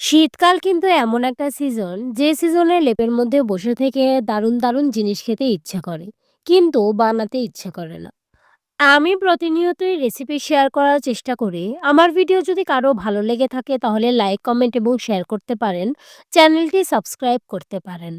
শীতকাল কিন্তু এমন একটা সিজন যে সিজনে লেপের মধ্যে বসে থেকে দারুণ দারুণ জিনিস খেতে ইচ্ছা করে, কিন্তু বানাতে ইচ্ছা করে না। আমি প্রতিনিয়তই রেসিপি শেয়ার করার চেষ্টা করি। আমার ভিডিও যদি কারও ভালো লেগে থাকে, তাহলে লাইক কমেন্ট এবং শেয়ার করতে পারেন। চ্যানেলটি সাবস্ক্রাইব করতে পারেন।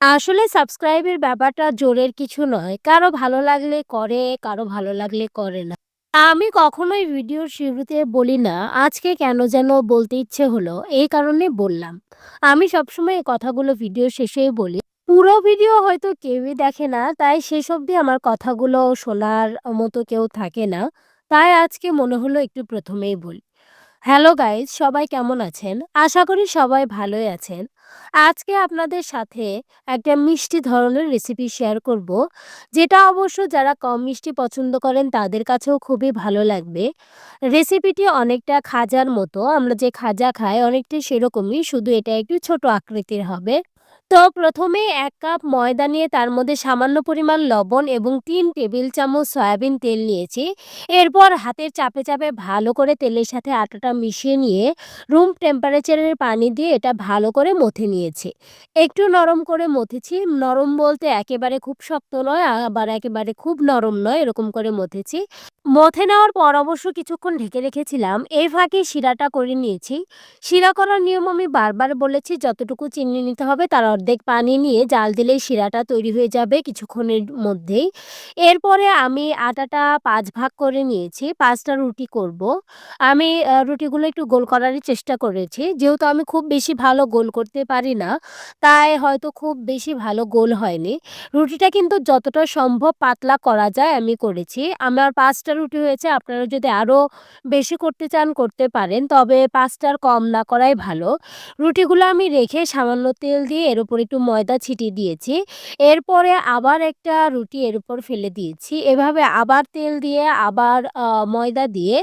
আসলে সাবস্ক্রাইবের ব্যাপারটা জোরের কিছু নয়। কারও ভালো লাগলে করে, কারও ভালো লাগলে করে না। আমি কখনোই ভিডিওর শুরুতে বলি না, আজকে কেন যেন বলতে ইচ্ছে হলো, এই কারণে বললাম। আমি সবসময় এই কথাগুলো ভিডিও শেষেই বলি। পুরো ভিডিও হয়তো কেউই দেখে না, তাই শেষ অবধি আমার কথাগুলো শোনার মতো কেউ থাকে না। তাই আজকে মনে হলো একটু প্রথমেই বলি। হ্যালো গাইস সবাই কেমন আছেন? আশা করি সবাই ভালোই আছেন। আজকে আপনাদের সাথে একটা মিষ্টি ধরনের রেসিপি শেয়ার করব। যেটা অবশ্য যারা কম মিষ্টি পছন্দ করেন তাদের কাছেও খুবই ভালো লাগবে। রেসিপিটি অনেকটা খাজার মতো। আমরা যে খাজা খাই অনেকটাই সেরকমই, শুধু এটা একটু ছোট আকৃতির হবে। তো প্রথমে এক কাপ ময়দা নিয়ে তার মধ্যে সামান্য পরিমাণ লবণ এবং তিন টেবিল চামচ সয়াবিন তেল নিয়েছি। এরপর হাতের চাপে, চাপে ভালো করে তেলের সাথে আটাটা মিশিয়ে নিয়ে রুম টেম্পারেচারের পানি দিয়ে এটা ভালো করে মথে নিয়েছি। একটু নরম করে মথেছি। নরম বলতে একেবারে খুব শক্ত নয় আবার একেবারে খুব নরম নয় এরকম করে মথেছি। মথে নেওয়ার পর অবশ্য কিছুক্ষণ ঢেকে রেখেছিলাম। এই ফাঁকে শিরাটা করে নিয়েছি। শিরা করার নিয়ম আমি বারবার বলেছি যতটুকু চিনি নিতে হবে তার অর্ধেক পানি নিয়ে জাল দিলেই শিরাটা তৈরি হয়ে যাবে কিছুক্ষণের মধ্যেই। এরপরে আমি আটাটা পাঁচ ভাগ করে নিয়েছি। পাঁচটা রুটি করব। আমি রুটিগুলো একটু গোল করারই চেষ্টা করেছি। যেহেতু আমি খুব বেশি ভালো গোল করতে পারি না, তাই হয়তো খুব বেশি ভালো গোল হয়নি। রুটিটা কিন্তু যতটা সম্ভব পাতলা করা যায় আমি করেছি। আমার ৫ টা রুটি হয়েছে। আপনারা যদি আরও বেশি করতে চান, করতে পারেন। তবে পাঁচটার কম না করাই ভালো। রুটিগুলো আমি রেখে সামান্য তেল দিয়ে এর উপর একটু ময়দা ছিটিয়ে দিয়েছি। এরপরে আবার একটা রুটি এর উপর ফেলে দিয়েছি। এভাবে আবার তেল দিয়ে, আবার ময়দা দিয়ে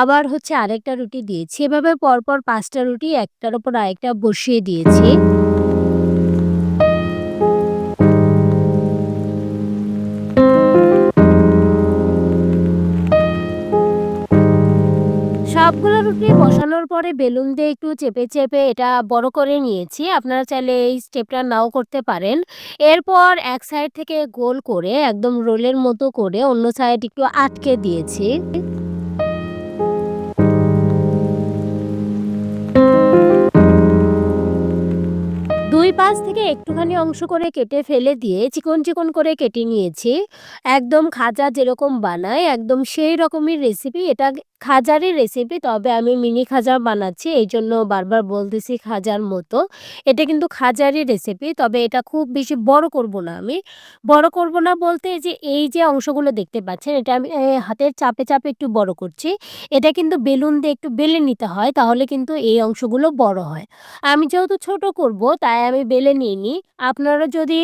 আবার হচ্ছে আরেকটা রুটি দিয়েছি। এভাবে পরপর পাঁচটা রুটি একটার উপর আরেকটা বসিয়ে দিয়েছি। বসানোর পরে বেলুন দিয়ে একটু চেপে, চেপে এটা বড় করে নিয়েছি। আপনারা চাইলে এই স্টেপটা নাও করতে পারেন। এরপর এক সাইড থেকে গোল করে একদম রোলের মতো করে অন্য সাইড একটু আটকে দিয়েছি। ২ পাশ থেকে একটুখানি অংশ করে কেটে ফেলে দিয়ে চিকন, চিকন করে কেটে নিয়েছি। একদম খাজা যেরকম বানায় একদম সেই রকমের রেসিপি এটা খাজারই রেসিপি তবে আমি মিনি খাজা বানাচ্ছি এই জন্য বারবার বলতেছি খাজার মতো। এটা কিন্তু খাজারই রেসিপি তবে এটা খুব বেশি বড় করব না আমি। বড় করব না বলতে যে এই যে অংশগুলো দেখতে পাচ্ছেন এটা আমি হাতের চাপে, চাপে একটু বড় করছি। এটা কিন্তু বেলুন দিয়ে একটু বেলে নিতে হয় তাহলে কিন্তু এই অংশগুলো বড় হয়। আমি যেহেতু ছোট করব তাই আমি বেলে নিইনি। আপনারা যদি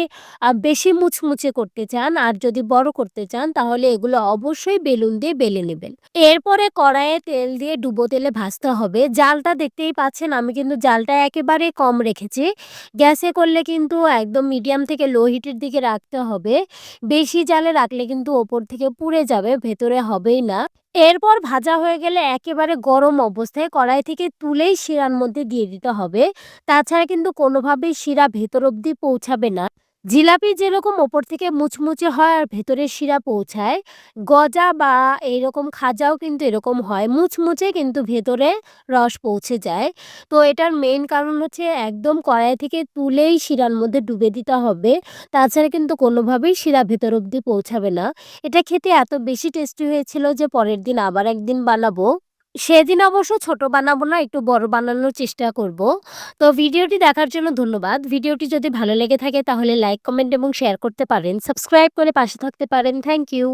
বেশি মুচমুচে করতে চান আর যদি বড় করতে চান তাহলে এগুলো অবশ্যই বেলুন দিয়ে বেলে নেবেন। এরপরে কড়াইয়ে তেল দিয়ে ডুবো তেলে ভাজতে হবে। জালটা দেখতেই পাচ্ছেন আমি কিন্তু জালটা একেবারে কম রেখেছি। গ্যাসে করলে কিন্তু একদম মিডিয়াম থেকে লো হিটের দিকে রাখতে হবে। বেশি জালে রাখলে কিন্তু ওপর থেকে পুড়ে যাবে, ভেতরে হবেই না। এরপর ভাজা হয়ে গেলে একেবারে গরম অবস্থায় কড়াই থেকে তুলেই শিরার মধ্যে দিয়ে দিতে হবে। তাছাড়া কিন্তু কোনোভাবেই শিরা ভেতর অবধি পৌঁছাবে না। জিলাপি যেরকম ওপর থেকে মুচমুচে হয় আর ভেতরে শিরা পৌঁছায়, গজা বা এইরকম খাজাও কিন্তু এরকম হয়। মুচমুচে কিন্তু ভেতরে রস পৌঁছে যায়। তো এটার মেন কারণ হচ্ছে একদম কড়াই থেকে তুলেই শিরার মধ্যে ডুবে দিতে হবে। তাছাড়া কিন্তু কোনোভাবেই শিরা ভেতর অবধি পৌঁছাবে না। এটা খেতে এত বেশি টেস্টি হয়েছিল যে পরের দিন আবার একদিন বানাবো। সেদিন অবশ্য ছোট বানাবো না, একটু বড় বানানোর চেষ্টা করব। তো ভিডিওটি দেখার জন্য ধন্যবাদ। ভিডিওটি যদি ভালো লেগে থাকে তাহলে লাইক, কমেন্ট এবং শেয়ার করতে পারেন। সাবস্ক্রাইব করে পাশে থাকতে পারেন। Thank you.